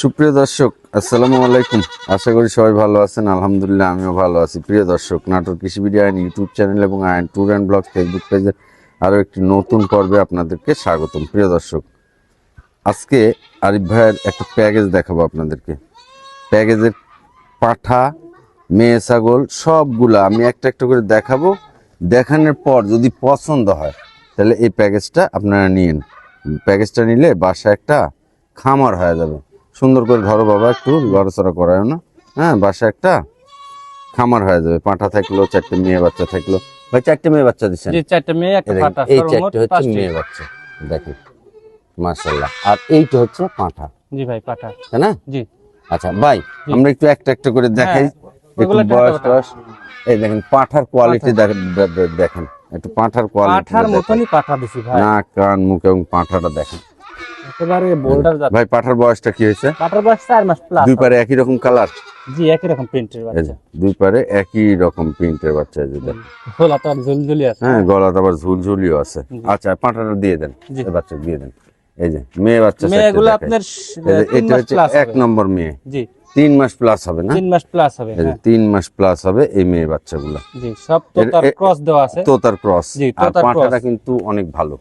সুপ্রিয় দর্শক, আসসালামু আলাইকুম। আশা করি সবাই ভালো আছেন। আলহামদুলিল্লাহ, আমিও ভালো আছি। প্রিয় দর্শক, নাটোর কৃষি ভিডিও আইন ইউটিউব চ্যানেল এবং আইন ট্যুর অ্যান্ড ব্লগ ফেসবুক পেজে আরও একটি নতুন পর্বে আপনাদেরকে স্বাগতম। প্রিয় দর্শক, আজকে আরিফ ভাইয়ের একটা প্যাকেজ দেখাবো আপনাদেরকে। প্যাকেজের পাঠা, মেয়ে ছাগল, সবগুলা আমি একটা একটা করে দেখাবো। দেখানোর পর যদি পছন্দ হয়, তাহলে এই প্যাকেজটা আপনারা নিন প্যাকেজটা নিলে বাসা একটা খামার হয়ে যাবে। সুন্দর করে ধরো বাবা একটু লড়াচড়া করায় না। হ্যাঁ বাসা একটা খামার হয়ে যাবে। পাঁঠা থাকল চারটে মেয়ে বাচ্চা থাকল। ভাই চারটে মেয়ে বাচ্চা দিচ্ছেন একটা এই চারটে হচ্ছে মেয়ে বাচ্চা। দেখেন মাশাল্লাহ আর এইটা হচ্ছে পাঁঠা। জি ভাই পাঠা। তাই না? জি। আচ্ছা ভাই আমরা একটু একটা একটা করে দেখাই। একটু ওইগুলো বয়স টয়স। এই দেখেন পাঁঠার কোয়ালিটি দেখেন। একটু পাঁঠার কোয়ালিটি পাঠার মতনই পাঠা দিছি ভাই। নাক কান মুখ এবং পাঁঠাটা দেখেন। একেবারে বোল্ডার জাত। ভাই পাঁঠার বয়সটা কি হয়েছে? পাঠার বয়স চার মাস প্লাস দুই পারে একই রকম কালার জি একই রকম প্রিন্টের বাচ্চা। দুই পারে একই রকম প্রিন্টের বাচ্চা যে দেখেন। খোলা তো ঝুলঝুলি আছে। হ্যাঁ গলাতে আবার ঝুলঝুলিও আছে। আচ্ছা পাঁঠাটা দিয়ে দেন। এই বাচ্চা দিয়ে দেন। এই যে মেয়ে বাচ্চা মেয়েগুলো আপনার এটা হচ্ছে এক নম্বর মেয়ে। জি। তিন মাস প্লাস হবে না? তিন মাস প্লাস হবে এই হ্যাঁ। তিন মাস প্লাস হবে এই মেয়ে বাচ্চাগুলো। জি সব তো এর- তার এ- ক্রস দেওয়া আছে। তোতার ক্রস আর তোতার cross। কিন্তু অনেক ভালো।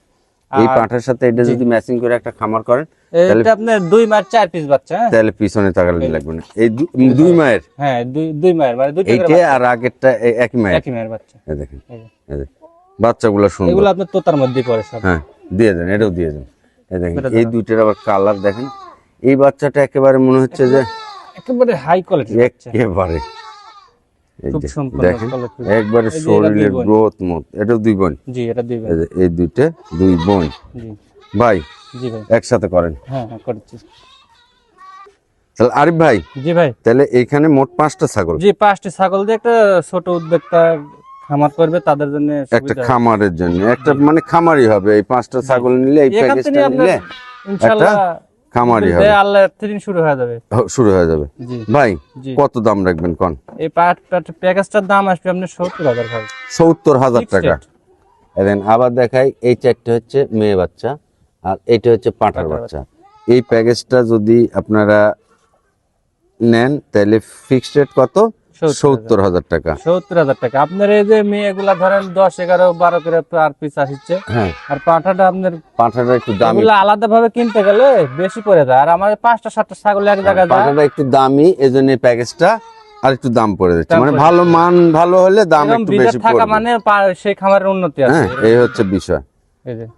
এই পাঁঠার সাথে এটা যদি ম্যাচিং করে একটা খামার করেন তাহলে এটা আপনার দুই মাস চার পিস বাচ্চা হ্যাঁ? তাহলে পিছনে তাকালে লাগবে না। এই দুই মায়ের? হ্যাঁ দুই দুই মায়ের মানে দুইটা এইটা আর আগেরটা একই মায়ের? একই মায়ের বাচ্চা। এই দেখেন এই যে। বাচ্চাগুলো সুন্দর। এগুলো আপনার তোতার মধ্যে পড়ে সব। হ্যাঁ দিয়ে দেন এটাও দিয়ে দেন। এই দেখেন এই দুইটার আবার কালার দেখেন। এই বাচ্চাটা একেবারে মনে হচ্ছে যে একেবারে হাই কোয়ালিটি একেবারে এই খুব যে, সম্পূর্ণ দেখেন একবারে এই যে এরা শরীরের গ্রোথ মত এটাও দুই বোন? জি এটা দুই ভাই এই দুইটা দুই বোন। জি। ভাই জি ভাই। একসাথে করেন। হ্যাঁ করছি। তাহলে আরিফ ভাই জি ভাই। তাহলে এইখানে মোট পাঁচটা ছাগল। জি পাঁচটি ছাগল দিয়ে একটা ছোট উদ্যোক্তা খামার করবে তাদের জন্য একটা খামারের জন্য একটা মানে খামারই হবে এই পাঁচটা ছাগল নিলে এই প্যাকেজটা নিলে ইনশাআল্লাহ খামারই হবে। আল্লাহ থেকে শুরু হয়ে যাবে। শুরু হয়ে যাবে। ভাই কত দাম রাখবেন কোন? এই প্যাকেজটার দাম আসবে আপনার সত্তর হাজার ভাই। সত্তর হাজার টাকা। দেন আবার দেখাই এই চারটে হচ্ছে মেয়ে বাচ্চা আর এইটা হচ্ছে পাঁঠার বাচ্চা। এই প্যাকেজটা যদি আপনারা নেন তাহলে ফিক্সড রেট কত? সত্তর হাজার। টাকা। সত্তর হাজার টাকা। আপনার এই যে মেয়েগুলা ধরেন দশ এগারো বারো করে আর পিস আসছে। হ্যাঁ। আর পাঠাটা আপনার পাঁঠাটা একটু দামি। আলাদা ভাবে কিনতে গেলে বেশি পড়ে যায়। আর আমার পাঁচটা সাতটা ছাগল এক জায়গায় যায়। পাঁঠাটা একটু দামি এই জন্য প্যাকেজটা আর একটু দাম পড়ে যাচ্ছে। মানে ভালো মান ভালো হলে দাম একটু বেশি থাকা মানে সেই খামারের উন্নতি আছে। হ্যাঁ এই হচ্ছে বিষয়।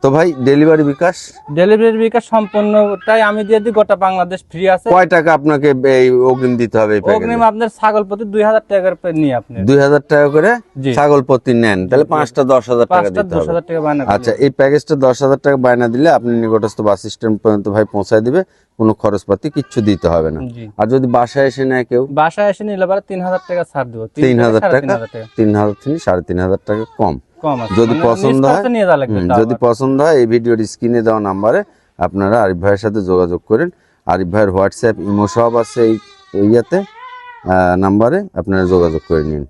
তো ভাই ডেলিভারি বিকাশ? ডেলিভারি বিকাশ সম্পূর্ণটাই আমি দিয়ে দিই গোটা বাংলাদেশ ফ্রি আছে। কয় টাকা আপনাকে এই অগ্রিম দিতে হবে অগ্রিম আপনার ছাগল প্রতি দুই হাজার টাকার নিয়ে আপনি দুই হাজার টাকা করে ছাগল প্রতি নেন তাহলে পাঁচটা দশ হাজার টাকা দিতে হবে। টাকা আচ্ছা এই প্যাকেজটা দশ হাজার টাকা বায়না দিলে আপনি নিকটস্থ বাস স্ট্যান্ড পর্যন্ত ভাই পৌঁছায় দিবে কোনো খরচপাতি কিচ্ছু দিতে হবে না। আর যদি বাসায় এসে নেয় কেউ? বাসায় এসে নিলে পরে তিন হাজার টাকা ছাড় দেবো। তিন হাজার টাকা। তিন হাজার থেকে সাড়ে তিন হাজার টাকা কম। যদি মানে পছন্দ হয়, যদি পছন্দ হয় এই ভিডিওর স্ক্রিনে দেওয়া নাম্বারে আপনারা আরিফ ভাইয়ের সাথে যোগাযোগ করেন। আরিফ ভাইয়ের হোয়াটসঅ্যাপ ইমো সব আছে এই ইয়াতে নাম্বারে আপনারা যোগাযোগ করে নিন।